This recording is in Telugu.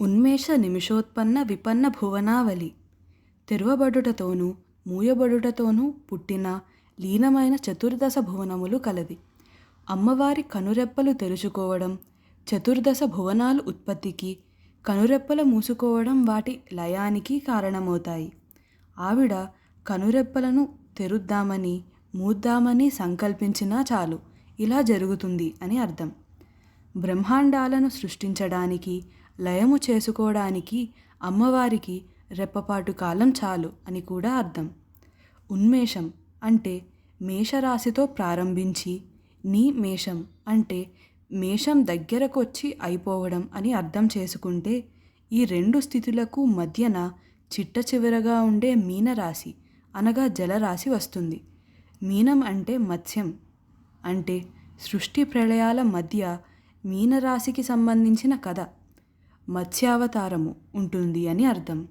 ఉన్మేష నిమిషోత్పన్న విపన్న భువనావళి. తెరువబడుటతోనూ మూయబడుటతోనూ పుట్టిన లీనమైన చతుర్దశ భువనములు కలది. అమ్మవారి కనురెప్పలు తెరుచుకోవడం చతుర్దశ భువనాలు ఉత్పత్తికి కనురెప్పల మూసుకోవడం వాటి లయానికి కారణమవుతాయి. ఆవిడ కనురెప్పలను తెరుద్దామని మూద్దామని సంకల్పించినా చాలు ఇలా జరుగుతుంది అని అర్థం. బ్రహ్మాండాలను సృష్టించడానికి లయము చేసుకోవడానికి అమ్మవారికి రెప్పపాటు కాలం చాలు అని కూడా అర్థం. ఉన్మేషం అంటే మేషరాశితో ప్రారంభించి నీ మేషం అంటే మేషం దగ్గరకొచ్చి అయిపోవడం అని అర్థం చేసుకుంటే ఈ రెండు స్థితులకు మధ్యన చిట్ట చివరగా ఉండే మీనరాశి అనగా జలరాశి వస్తుంది. మీనం అంటే మత్స్యం అంటే సృష్టి ప్రళయాల మధ్య మీనరాశికి సంబంధించిన కథ. మత్స్యావతారము ఉంటుంది అని అర్థం.